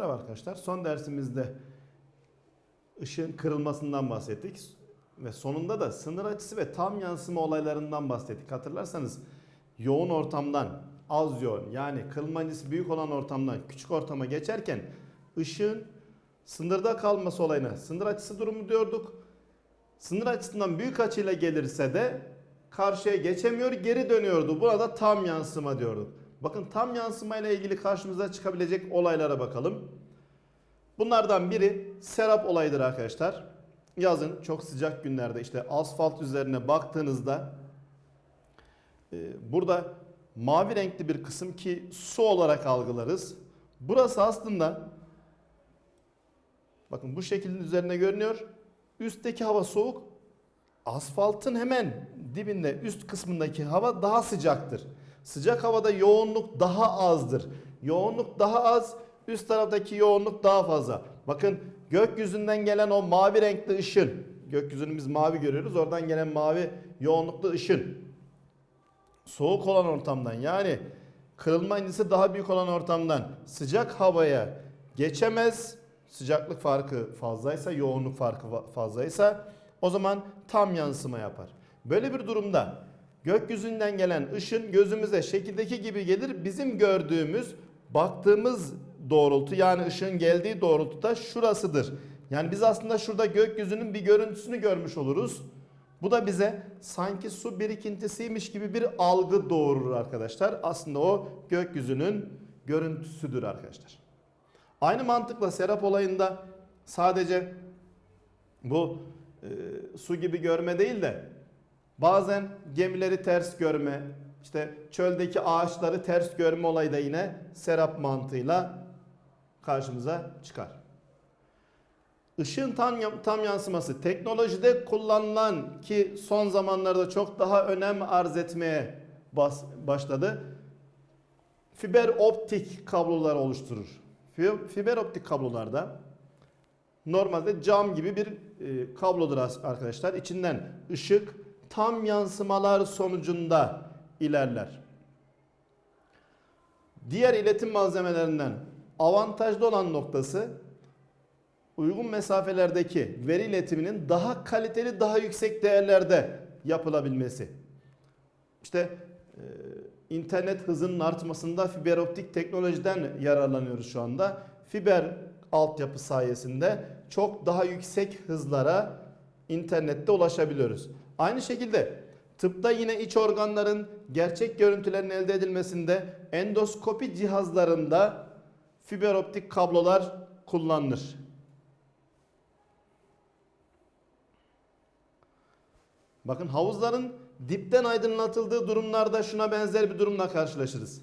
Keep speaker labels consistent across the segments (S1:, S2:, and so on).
S1: Merhaba arkadaşlar. Son dersimizde ışığın kırılmasından bahsettik. Ve sonunda da sınır açısı ve tam yansıma olaylarından bahsettik. Hatırlarsanız yoğun ortamdan az yoğun yani kırılma incisi büyük olan ortamdan küçük ortama geçerken ışığın sınırda kalması olayına sınır açısı durumu diyorduk. Sınır açısından büyük açıyla gelirse de karşıya geçemiyor geri dönüyordu. Buna da tam yansıma diyorduk. Bakın tam yansıma ile ilgili karşımıza çıkabilecek olaylara bakalım. Bunlardan biri serap olayıdır arkadaşlar. Yazın çok sıcak günlerde işte asfalt üzerine baktığınızda e, burada mavi renkli bir kısım ki su olarak algılarız. Burası aslında bakın bu şekilde üzerine görünüyor. Üstteki hava soğuk. Asfaltın hemen dibinde üst kısmındaki hava daha sıcaktır. Sıcak havada yoğunluk daha azdır. Yoğunluk daha az, üst taraftaki yoğunluk daha fazla. Bakın gökyüzünden gelen o mavi renkli ışın, gökyüzünü biz mavi görüyoruz. Oradan gelen mavi yoğunluklu ışın soğuk olan ortamdan yani kırılma indisi daha büyük olan ortamdan sıcak havaya geçemez. Sıcaklık farkı fazlaysa, yoğunluk farkı fazlaysa o zaman tam yansıma yapar. Böyle bir durumda gökyüzünden gelen ışın gözümüze şekildeki gibi gelir. Bizim gördüğümüz, baktığımız doğrultu yani ışığın geldiği doğrultuda şurasıdır. Yani biz aslında şurada gökyüzünün bir görüntüsünü görmüş oluruz. Bu da bize sanki su birikintisiymiş gibi bir algı doğurur arkadaşlar. Aslında o gökyüzünün görüntüsüdür arkadaşlar. Aynı mantıkla serap olayında sadece bu e, su gibi görme değil de bazen gemileri ters görme, işte çöldeki ağaçları ters görme olayı da yine serap mantığıyla karşımıza çıkar. Işığın tam, tam yansıması teknolojide kullanılan ki son zamanlarda çok daha önem arz etmeye bas, başladı. Fiber optik kablolar oluşturur. Fiber optik kablolarda normalde cam gibi bir e, kablodur arkadaşlar. İçinden ışık tam yansımalar sonucunda ilerler. Diğer iletim malzemelerinden avantajlı olan noktası uygun mesafelerdeki veri iletiminin daha kaliteli, daha yüksek değerlerde yapılabilmesi. İşte e, internet hızının artmasında fiber optik teknolojiden yararlanıyoruz şu anda. Fiber altyapı sayesinde çok daha yüksek hızlara internette ulaşabiliyoruz. Aynı şekilde tıpta yine iç organların gerçek görüntülerin elde edilmesinde endoskopi cihazlarında fiber optik kablolar kullanılır. Bakın havuzların dipten aydınlatıldığı durumlarda şuna benzer bir durumla karşılaşırız.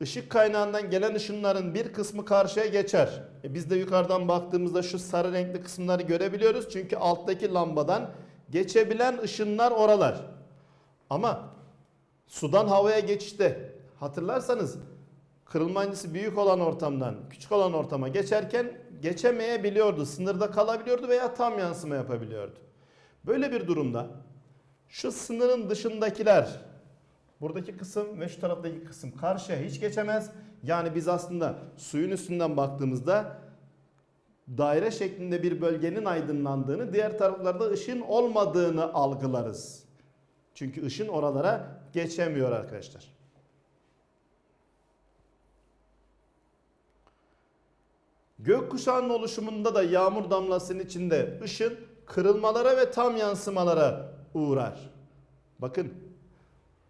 S1: Işık kaynağından gelen ışınların bir kısmı karşıya geçer. E biz de yukarıdan baktığımızda şu sarı renkli kısımları görebiliyoruz. Çünkü alttaki lambadan geçebilen ışınlar oralar. Ama sudan havaya geçişte hatırlarsanız kırılma incisi büyük olan ortamdan küçük olan ortama geçerken geçemeyebiliyordu. Sınırda kalabiliyordu veya tam yansıma yapabiliyordu. Böyle bir durumda şu sınırın dışındakiler buradaki kısım ve şu taraftaki kısım karşıya hiç geçemez. Yani biz aslında suyun üstünden baktığımızda daire şeklinde bir bölgenin aydınlandığını, diğer taraflarda ışın olmadığını algılarız. Çünkü ışın oralara geçemiyor arkadaşlar. Gökkuşağının oluşumunda da yağmur damlasının içinde ışın kırılmalara ve tam yansımalara uğrar. Bakın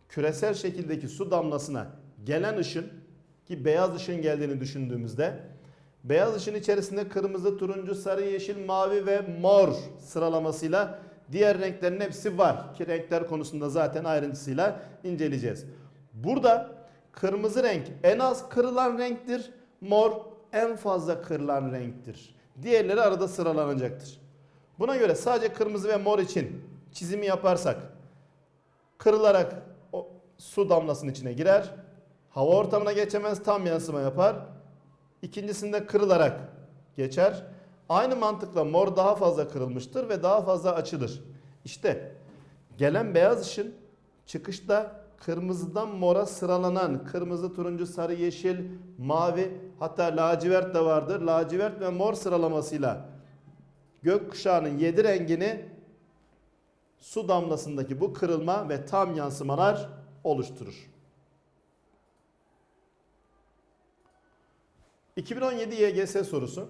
S1: küresel şekildeki su damlasına gelen ışın ki beyaz ışın geldiğini düşündüğümüzde beyaz ışın içerisinde kırmızı, turuncu, sarı, yeşil, mavi ve mor sıralamasıyla diğer renklerin hepsi var ki renkler konusunda zaten ayrıntısıyla inceleyeceğiz. Burada kırmızı renk en az kırılan renktir, mor en fazla kırılan renktir. Diğerleri arada sıralanacaktır. Buna göre sadece kırmızı ve mor için çizimi yaparsak kırılarak su damlasının içine girer. Hava ortamına geçemez tam yansıma yapar. İkincisinde kırılarak geçer. Aynı mantıkla mor daha fazla kırılmıştır ve daha fazla açılır. İşte gelen beyaz ışın çıkışta kırmızıdan mora sıralanan kırmızı, turuncu, sarı, yeşil, mavi hatta lacivert de vardır. Lacivert ve mor sıralamasıyla gökkuşağının yedi rengini su damlasındaki bu kırılma ve tam yansımalar oluşturur. 2017 YGS sorusu.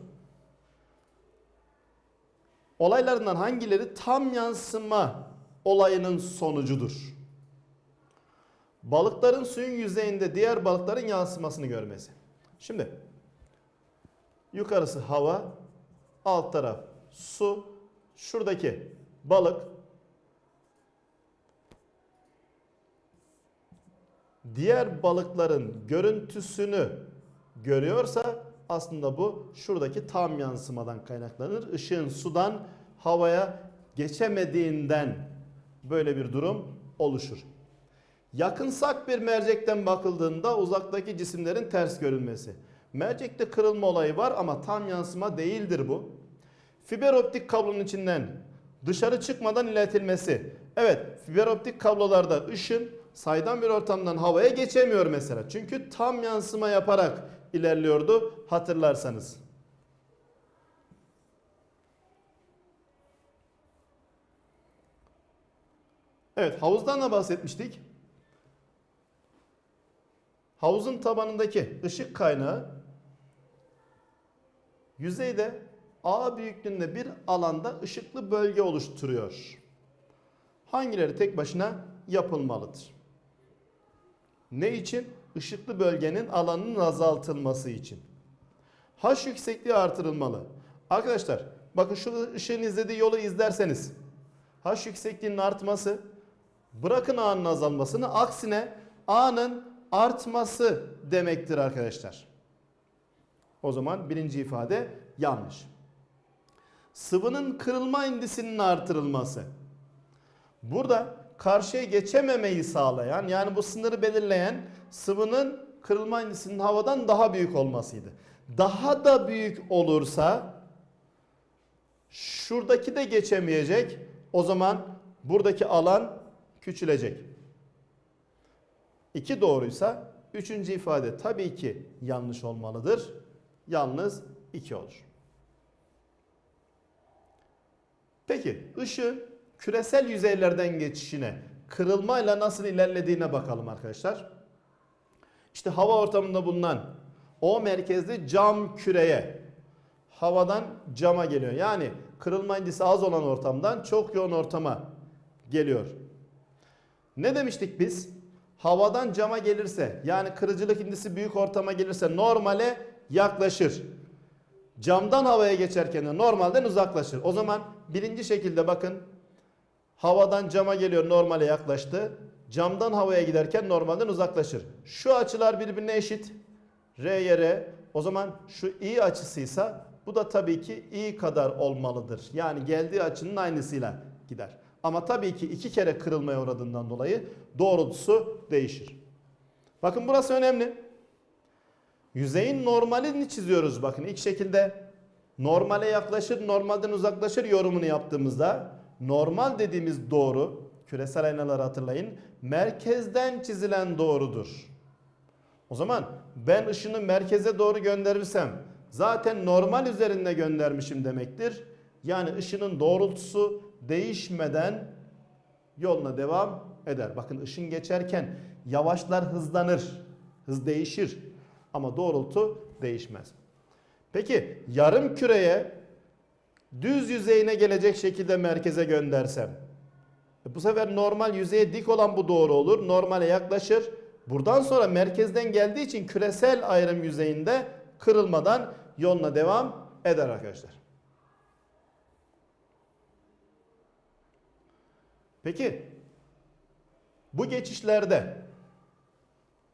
S1: Olaylarından hangileri tam yansıma olayının sonucudur? Balıkların suyun yüzeyinde diğer balıkların yansımasını görmesi. Şimdi yukarısı hava, alt taraf su. Şuradaki balık diğer balıkların görüntüsünü görüyorsa aslında bu şuradaki tam yansımadan kaynaklanır. Işığın sudan havaya geçemediğinden böyle bir durum oluşur. Yakınsak bir mercekten bakıldığında uzaktaki cisimlerin ters görülmesi. Mercekte kırılma olayı var ama tam yansıma değildir bu. Fiber optik kablonun içinden dışarı çıkmadan iletilmesi. Evet, fiber optik kablolarda ışın saydam bir ortamdan havaya geçemiyor mesela. Çünkü tam yansıma yaparak ilerliyordu hatırlarsanız. Evet, havuzdan da bahsetmiştik. Havuzun tabanındaki ışık kaynağı yüzeyde A büyüklüğünde bir alanda ışıklı bölge oluşturuyor. Hangileri tek başına yapılmalıdır? Ne için? Işıklı bölgenin alanının azaltılması için. H yüksekliği artırılmalı. Arkadaşlar bakın şu ışığın izlediği yolu izlerseniz H yüksekliğinin artması bırakın A'nın azalmasını aksine A'nın artması demektir arkadaşlar. O zaman birinci ifade yanlış. Sıvının kırılma indisinin artırılması. Burada karşıya geçememeyi sağlayan yani bu sınırı belirleyen sıvının kırılma indisinin havadan daha büyük olmasıydı. Daha da büyük olursa şuradaki de geçemeyecek. O zaman buradaki alan küçülecek. İki doğruysa üçüncü ifade tabii ki yanlış olmalıdır. Yalnız iki olur. Peki ışığın küresel yüzeylerden geçişine kırılmayla nasıl ilerlediğine bakalım arkadaşlar. İşte hava ortamında bulunan o merkezli cam küreye havadan cama geliyor. Yani kırılma indisi az olan ortamdan çok yoğun ortama geliyor. Ne demiştik biz? Havadan cama gelirse yani kırıcılık indisi büyük ortama gelirse normale yaklaşır. Camdan havaya geçerken de normalden uzaklaşır. O zaman birinci şekilde bakın havadan cama geliyor normale yaklaştı. Camdan havaya giderken normalden uzaklaşır. Şu açılar birbirine eşit. R'ye R. O zaman şu i açısıysa bu da tabii ki i kadar olmalıdır. Yani geldiği açının aynısıyla gider. Ama tabii ki iki kere kırılmaya uğradığından dolayı doğrultusu değişir. Bakın burası önemli. Yüzeyin normalini çiziyoruz bakın ilk şekilde normale yaklaşır normalden uzaklaşır yorumunu yaptığımızda normal dediğimiz doğru küresel aynaları hatırlayın merkezden çizilen doğrudur. O zaman ben ışını merkeze doğru gönderirsem zaten normal üzerinde göndermişim demektir. Yani ışının doğrultusu değişmeden yoluna devam eder. Bakın ışın geçerken yavaşlar hızlanır. Hız değişir ama doğrultu değişmez. Peki yarım küreye düz yüzeyine gelecek şekilde merkeze göndersem e bu sefer normal yüzeye dik olan bu doğru olur. Normale yaklaşır. Buradan sonra merkezden geldiği için küresel ayrım yüzeyinde kırılmadan yoluna devam eder arkadaşlar. Peki bu geçişlerde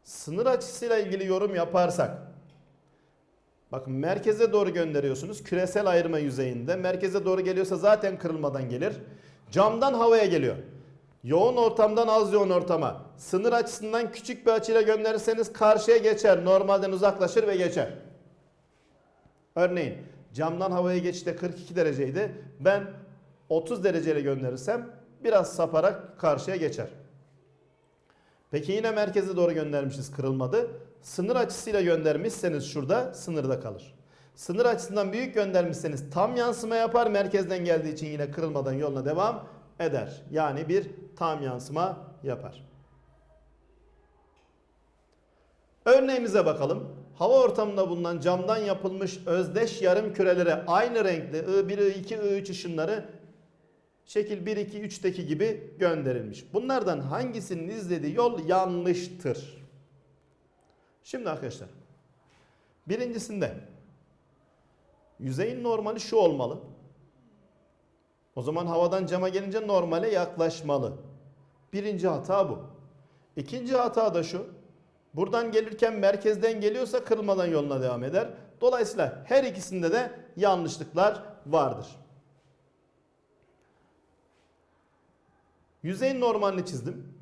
S1: sınır açısıyla ilgili yorum yaparsak bakın merkeze doğru gönderiyorsunuz küresel ayrıma yüzeyinde. Merkeze doğru geliyorsa zaten kırılmadan gelir. Camdan havaya geliyor. Yoğun ortamdan az yoğun ortama. Sınır açısından küçük bir açıyla gönderirseniz karşıya geçer normalden uzaklaşır ve geçer. Örneğin camdan havaya geçişte 42 dereceydi. Ben 30 dereceyle gönderirsem biraz saparak karşıya geçer. Peki yine merkeze doğru göndermişiz kırılmadı. Sınır açısıyla göndermişseniz şurada sınırda kalır. Sınır açısından büyük göndermişseniz tam yansıma yapar. Merkezden geldiği için yine kırılmadan yoluna devam eder. Yani bir tam yansıma yapar. Örneğimize bakalım. Hava ortamında bulunan camdan yapılmış özdeş yarım kürelere aynı renkli I1, I2, I3 ışınları şekil 1, 2, 3'teki gibi gönderilmiş. Bunlardan hangisinin izlediği yol yanlıştır? Şimdi arkadaşlar birincisinde yüzeyin normali şu olmalı. O zaman havadan cama gelince normale yaklaşmalı. Birinci hata bu. İkinci hata da şu. Buradan gelirken merkezden geliyorsa kırılmadan yoluna devam eder. Dolayısıyla her ikisinde de yanlışlıklar vardır. Yüzeyin normalini çizdim.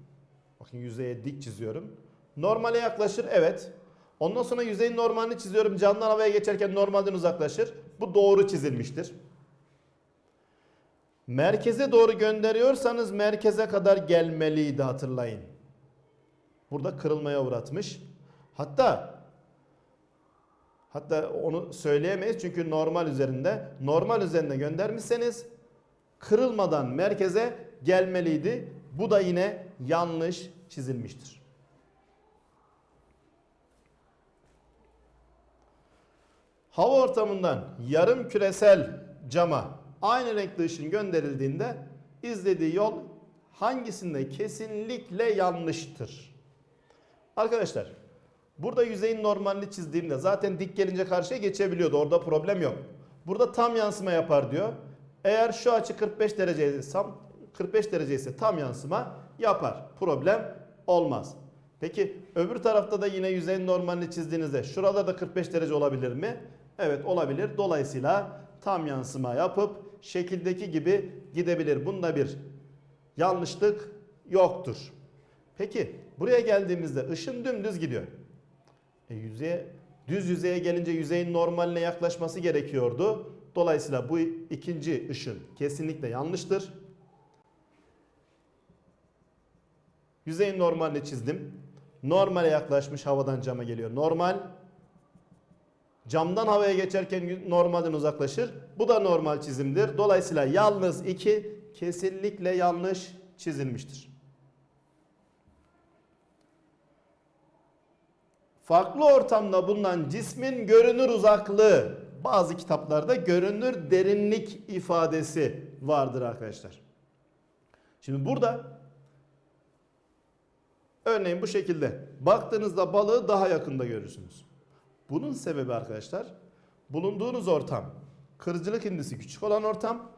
S1: Bakın yüzeye dik çiziyorum. Normale yaklaşır evet. Ondan sonra yüzeyin normalini çiziyorum. Camdan havaya geçerken normalden uzaklaşır. Bu doğru çizilmiştir. Merkeze doğru gönderiyorsanız merkeze kadar gelmeliydi hatırlayın. Burada kırılmaya uğratmış. Hatta hatta onu söyleyemeyiz çünkü normal üzerinde. Normal üzerinde göndermişseniz kırılmadan merkeze gelmeliydi. Bu da yine yanlış çizilmiştir. Hava ortamından yarım küresel cama aynı renkli ışın gönderildiğinde izlediği yol hangisinde kesinlikle yanlıştır? Arkadaşlar burada yüzeyin normalini çizdiğimde zaten dik gelince karşıya geçebiliyordu. Orada problem yok. Burada tam yansıma yapar diyor. Eğer şu açı 45 derece ise 45 derece ise tam yansıma yapar. Problem olmaz. Peki öbür tarafta da yine yüzeyin normalini çizdiğinizde şurada da 45 derece olabilir mi? Evet olabilir. Dolayısıyla tam yansıma yapıp şekildeki gibi gidebilir. Bunda bir yanlışlık yoktur. Peki buraya geldiğimizde ışın dümdüz gidiyor. E, yüzeye, düz yüzeye gelince yüzeyin normaline yaklaşması gerekiyordu. Dolayısıyla bu ikinci ışın kesinlikle yanlıştır. Yüzeyin normalini çizdim. Normale yaklaşmış havadan cama geliyor. Normal. Camdan havaya geçerken normalden uzaklaşır. Bu da normal çizimdir. Dolayısıyla yalnız 2 kesinlikle yanlış çizilmiştir. Farklı ortamda bulunan cismin görünür uzaklığı bazı kitaplarda görünür derinlik ifadesi vardır arkadaşlar. Şimdi burada örneğin bu şekilde baktığınızda balığı daha yakında görürsünüz. Bunun sebebi arkadaşlar bulunduğunuz ortam kırıcılık indisi küçük olan ortam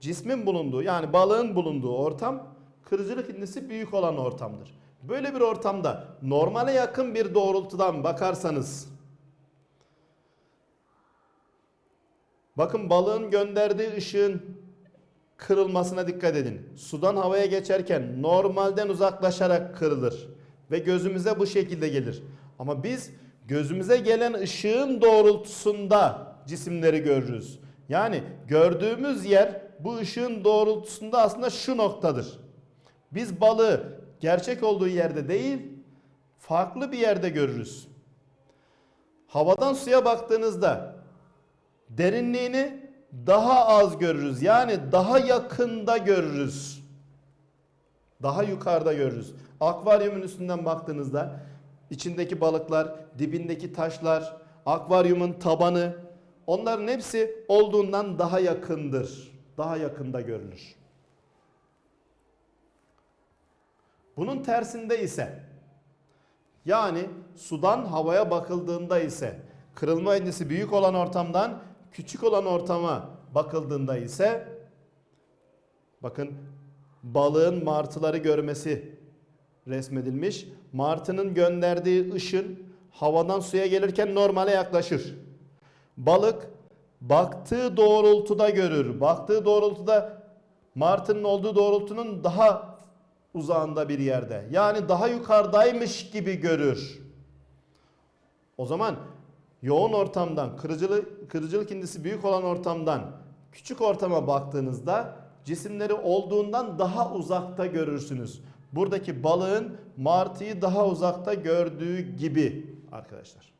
S1: cismin bulunduğu yani balığın bulunduğu ortam kırıcılık indisi büyük olan ortamdır. Böyle bir ortamda normale yakın bir doğrultudan bakarsanız bakın balığın gönderdiği ışığın kırılmasına dikkat edin. Sudan havaya geçerken normalden uzaklaşarak kırılır ve gözümüze bu şekilde gelir. Ama biz gözümüze gelen ışığın doğrultusunda cisimleri görürüz. Yani gördüğümüz yer bu ışığın doğrultusunda aslında şu noktadır. Biz balığı gerçek olduğu yerde değil, farklı bir yerde görürüz. Havadan suya baktığınızda derinliğini daha az görürüz. Yani daha yakında görürüz. Daha yukarıda görürüz. Akvaryumun üstünden baktığınızda içindeki balıklar, dibindeki taşlar, akvaryumun tabanı onların hepsi olduğundan daha yakındır. Daha yakında görünür. Bunun tersinde ise yani sudan havaya bakıldığında ise kırılma indisi büyük olan ortamdan küçük olan ortama bakıldığında ise bakın balığın martıları görmesi resmedilmiş. Martının gönderdiği ışın havadan suya gelirken normale yaklaşır. Balık baktığı doğrultuda görür. Baktığı doğrultuda martının olduğu doğrultunun daha uzağında bir yerde. Yani daha yukarıdaymış gibi görür. O zaman yoğun ortamdan, kırıcılık, kırıcılık indisi büyük olan ortamdan küçük ortama baktığınızda cisimleri olduğundan daha uzakta görürsünüz. Buradaki balığın martıyı daha uzakta gördüğü gibi arkadaşlar.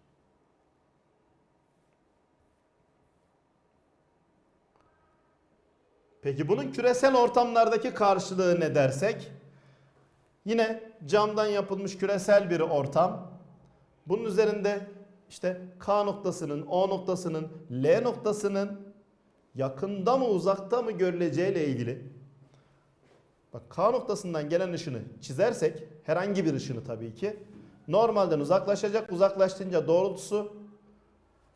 S1: Peki bunun küresel ortamlardaki karşılığı ne dersek? Yine camdan yapılmış küresel bir ortam. Bunun üzerinde işte K noktasının, O noktasının, L noktasının yakında mı uzakta mı görüleceği ile ilgili. Bak K noktasından gelen ışını çizersek herhangi bir ışını tabii ki normalden uzaklaşacak. Uzaklaştığınca doğrultusu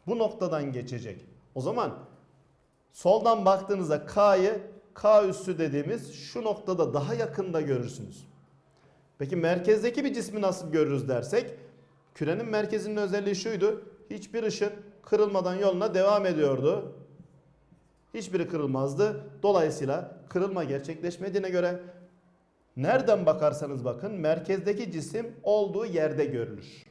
S1: bu noktadan geçecek. O zaman soldan baktığınızda K'yı K üssü dediğimiz şu noktada daha yakında görürsünüz. Peki merkezdeki bir cismi nasıl görürüz dersek kürenin merkezinin özelliği şuydu. Hiçbir ışın kırılmadan yoluna devam ediyordu. Hiçbiri kırılmazdı. Dolayısıyla kırılma gerçekleşmediğine göre nereden bakarsanız bakın merkezdeki cisim olduğu yerde görülür.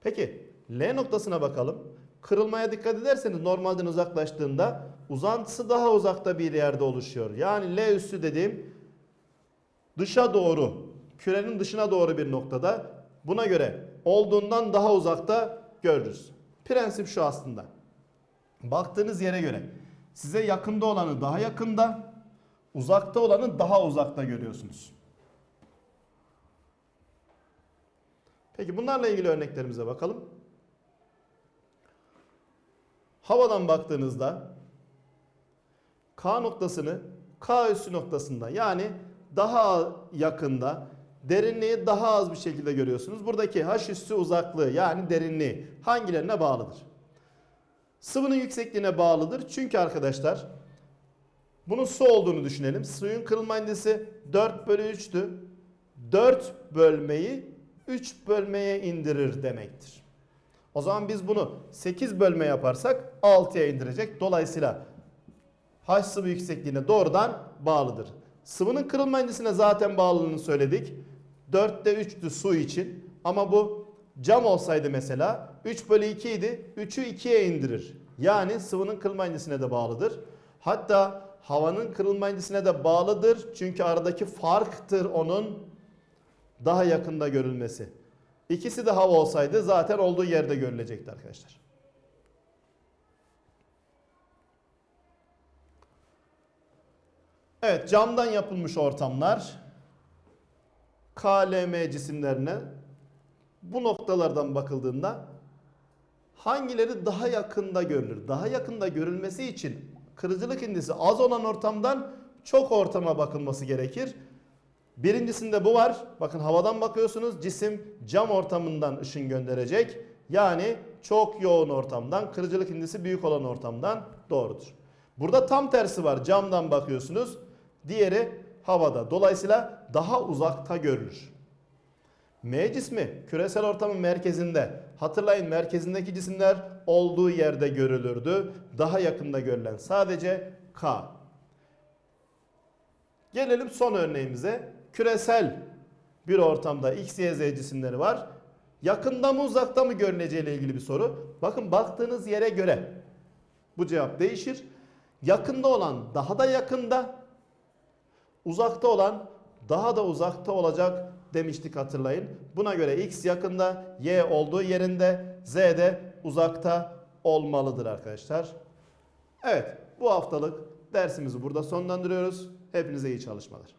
S1: Peki L noktasına bakalım. Kırılmaya dikkat ederseniz normalden uzaklaştığında uzantısı daha uzakta bir yerde oluşuyor. Yani L üssü dediğim dışa doğru, kürenin dışına doğru bir noktada. Buna göre olduğundan daha uzakta görürüz. Prensip şu aslında. Baktığınız yere göre size yakında olanı daha yakında, uzakta olanı daha uzakta görüyorsunuz. Peki bunlarla ilgili örneklerimize bakalım. Havadan baktığınızda K noktasını K üssü noktasında yani daha yakında derinliği daha az bir şekilde görüyorsunuz. Buradaki H üssü uzaklığı yani derinliği hangilerine bağlıdır? Sıvının yüksekliğine bağlıdır. Çünkü arkadaşlar bunun su olduğunu düşünelim. Suyun kırılma indisi 4 bölü 3'tü. 4 bölmeyi 3 bölmeye indirir demektir. O zaman biz bunu 8 bölme yaparsak 6'ya indirecek. Dolayısıyla H sıvı yüksekliğine doğrudan bağlıdır. Sıvının kırılma indisine zaten bağlılığını söyledik. 4'te 3'tü su için. Ama bu cam olsaydı mesela 3 bölü 2 idi. 3'ü 2'ye indirir. Yani sıvının kırılma indisine de bağlıdır. Hatta havanın kırılma indisine de bağlıdır. Çünkü aradaki farktır onun daha yakında görülmesi. İkisi de hava olsaydı zaten olduğu yerde görülecekti arkadaşlar. Evet camdan yapılmış ortamlar KLM cisimlerine bu noktalardan bakıldığında hangileri daha yakında görülür? Daha yakında görülmesi için kırıcılık indisi az olan ortamdan çok ortama bakılması gerekir. Birincisinde bu var. Bakın havadan bakıyorsunuz cisim cam ortamından ışın gönderecek. Yani çok yoğun ortamdan, kırıcılık indisi büyük olan ortamdan doğrudur. Burada tam tersi var. Camdan bakıyorsunuz. Diğeri havada. Dolayısıyla daha uzakta görülür. M cismi küresel ortamın merkezinde. Hatırlayın merkezindeki cisimler olduğu yerde görülürdü. Daha yakında görülen sadece K. Gelelim son örneğimize. Küresel bir ortamda X, Y, Z cisimleri var. Yakında mı uzakta mı görüneceğiyle ilgili bir soru. Bakın baktığınız yere göre bu cevap değişir. Yakında olan daha da yakında, uzakta olan daha da uzakta olacak demiştik hatırlayın. Buna göre X yakında, Y olduğu yerinde, Z de uzakta olmalıdır arkadaşlar. Evet bu haftalık dersimizi burada sonlandırıyoruz. Hepinize iyi çalışmalar.